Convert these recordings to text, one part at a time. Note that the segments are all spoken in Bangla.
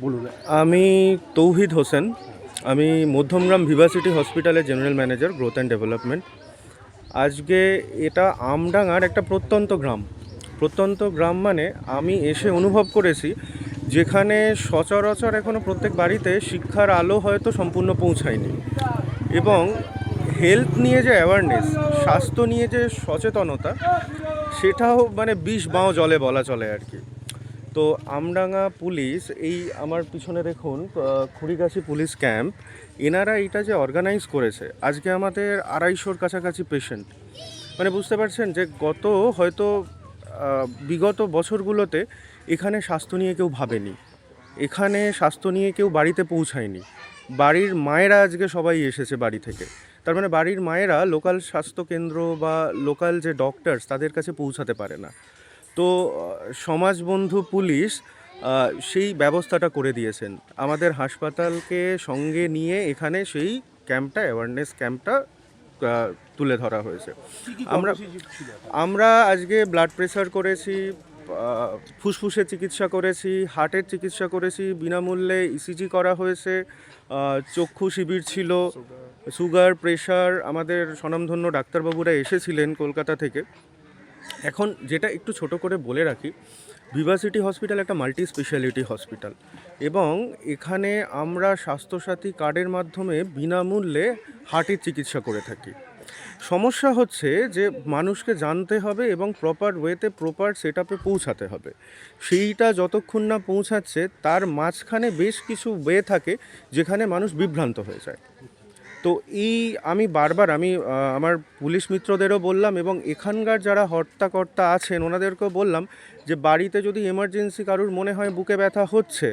বলুন। আমি তৌহিদ হোসেন। আমি মধ্যমগ্রাম ভিভাসিটি হসপিটালের general manager, growth and development. আজকে এটা আমডাঙ্গার একটা প্রত্যন্ত গ্রাম। প্রত্যন্ত গ্রাম মানে আমি এসে অনুভব করেছি, যেখানে সচরাচর এখনও প্রত্যেক বাড়িতে শিক্ষার আলো হয়তো সম্পূর্ণ পৌঁছায়নি। এবং হেলথ নিয়ে যে অ্যাওয়ারনেস স্বাস্থ্য নিয়ে যে সচেতনতা, সেটাও মানে বিষ বাঁও জলে বলা চলে আর কি। তো আমডাঙ্গা পুলিশ, এই আমার পিছনে দেখুন খুড়িগাছি পুলিশ ক্যাম্প, এনারা এটা যে অর্গানাইজ করেছে, আজকে আমাদের আড়াইশোর কাছাকাছি পেশেন্ট মানে বুঝতে পারছেন যে গত হয়তো বিগত বছরগুলোতে এখানে স্বাস্থ্য নিয়ে কেউ ভাবেনি। এখানে স্বাস্থ্য নিয়ে কেউ বাড়িতে পৌঁছায়নি। বাড়ির মায়েরা আজকে সবাই এসেছে বাড়ি থেকে। তার মানে বাড়ির মায়েরা লোকাল স্বাস্থ্য কেন্দ্র বা লোকাল যে ডক্টরস তাদের কাছে পৌঁছাতে পারে না। তো সমাজবন্ধু পুলিশ সেই ব্যবস্থাটা করে দিয়েছেন। আমাদের হাসপাতালকে সঙ্গে নিয়ে এখানে সেই ক্যাম্পটা অ্যাওয়ারনেস ক্যাম্পটা তুলে ধরা হয়েছে। আমরা আমরা আজকে ব্লাড প্রেশার করেছি ফুসফুসের চিকিৎসা করেছি হার্টের চিকিৎসা করেছি বিনামূল্যে ইসিজি করা হয়েছে চক্ষু শিবির ছিল সুগার প্রেশার আমাদের স্বনামধন্য ডাক্তারবাবুরা এসেছিলেন কলকাতা থেকে। এখন যেটা একটু ছোট করে বলে রাখি ভিভাসিটি হসপিটাল একটা মাল্টি স্পেশালিটি হসপিটাল এবং এখানে আমরা স্বাস্থ্যসাথী কার্ডের মাধ্যমে বিনামূল্যে হার্টের চিকিৎসা করে থাকি। সমস্যা হচ্ছে যে মানুষকে জানতে হবে এবং প্রপার ওয়েতে প্রপার সেট আপে পৌঁছাতে হবে। সেইটা যতক্ষণ না পৌঁছাচ্ছে, তার মাঝখানে বেশ কিছু ওয়ে থাকে যেখানে মানুষ বিভ্রান্ত হয়ে যায়। তো এই আমি বারবার আমি আমার পুলিশ মিত্রদেরও বললাম এবং এখানকার যারা হর্তাকর্তা আছেন ওনাদেরকেও বললাম যে বাড়িতে যদি এমার্জেন্সি কারুর মনে হয় বুকে ব্যথা হচ্ছে,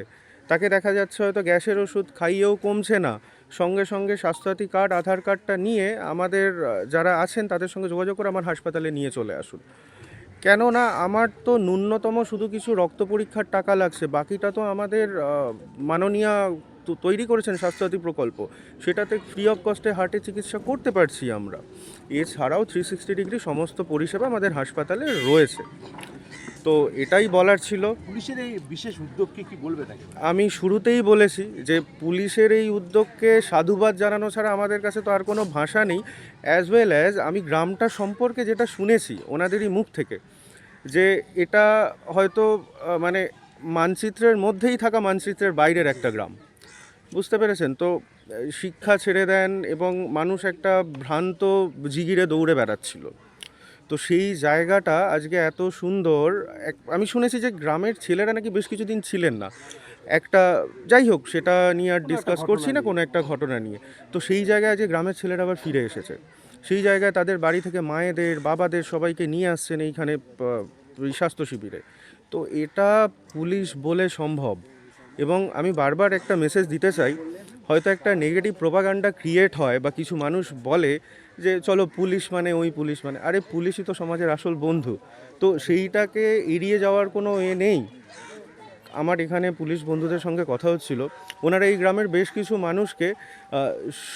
তাকে দেখা যাচ্ছে হয়তো গ্যাসের ওষুধ খাইয়েও কমছে না। সঙ্গে সঙ্গে স্বাস্থ্যসাথী কার্ড, আধার কার্ডটা নিয়ে আমাদের যারা আছেন তাদের সঙ্গে যোগাযোগ করে আমার হাসপাতালে নিয়ে চলে আসুন। কেননা আমার তো ন্যূনতম শুধু কিছু রক্ত পরীক্ষার টাকা লাগছে, বাকিটা তো আমাদের মাননীয়া তৈরি করেছেন স্বাস্থ্যসাথী প্রকল্প সেটাতে ফ্রি অফ কস্টে হার্টের চিকিৎসা করতে পারছি আমরা। এছাড়াও থ্রি সিক্সটি ডিগ্রি সমস্ত পরিষেবা আমাদের হাসপাতালে রয়েছে। তো এটাই বলার ছিল। পুলিশের এই বিশেষ উদ্যোগকে কি বলবে আমি শুরুতেই বলেছি যে পুলিশের এই উদ্যোগকে সাধুবাদ জানানো ছাড়া আমাদের কাছে তো আর কোনো ভাষা নেই। অ্যাজ ওয়েল অ্যাজ আমি গ্রামটা সম্পর্কে যেটা শুনেছি ওনাদেরই মুখ থেকে যে এটা হয়তো মানে মানচিত্রের মধ্যেই থাকা মানচিত্রের বাইরের একটা গ্রাম। বুঝতে পেরেছেন? তো শিক্ষা ছেড়ে দেন এবং মানুষ একটা ভ্রান্ত জিগিরে দৌড়ে বেড়াচ্ছিল। তো সেই জায়গাটা আজকে এত সুন্দর এক- আমি শুনেছি যে গ্রামের ছেলেরা নাকি বেশ কিছুদিন ছিলেন না। একটা যাই হোক সেটা নিয়ে আর ডিসকাস করছি না কোনো একটা ঘটনা নিয়ে। তো সেই জায়গায় আজকে গ্রামের ছেলেরা আবার ফিরে এসেছে। সেই জায়গায় তাদের বাড়ি থেকে মায়েদের বাবাদের সবাইকে নিয়ে আসছেন এইখানে ওই স্বাস্থ্য শিবিরে। তো এটা পুলিশ বলে সম্ভব। এবং আমি বারবার একটা মেসেজ দিতে চাই, হয়তো একটা নেগেটিভ প্রোপাগান্ডা ক্রিয়েট হয় বা কিছু মানুষ বলে যে, চলো পুলিশ মানে ওই পুলিশ মানে। আরে পুলিশই তো সমাজের আসল বন্ধু। তো সেইটাকে এড়িয়ে যাওয়ার কোনো এ নেই। আমার এখানে পুলিশ বন্ধুদের সঙ্গে কথা হচ্ছিল। ওনারা এই গ্রামের বেশ কিছু মানুষকে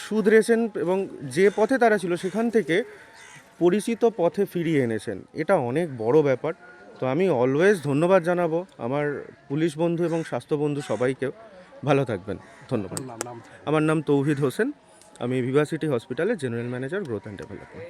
শুধরেছেন এবং যে পথে তারা ছিল সেখান থেকে পরিচিত পথে ফিরিয়ে এনেছেন। এটা অনেক বড় ব্যাপার। তো আমি অলওয়েজ ধন্যবাদ জানাব আমার পুলিশ বন্ধু এবং স্বাস্থ্য বন্ধু সবাইকে ভালো থাকবেন ধন্যবাদ। আমার নাম তৌহিদ হোসেন আমি ভিভাসিটি হসপিটালের general manager growth and development.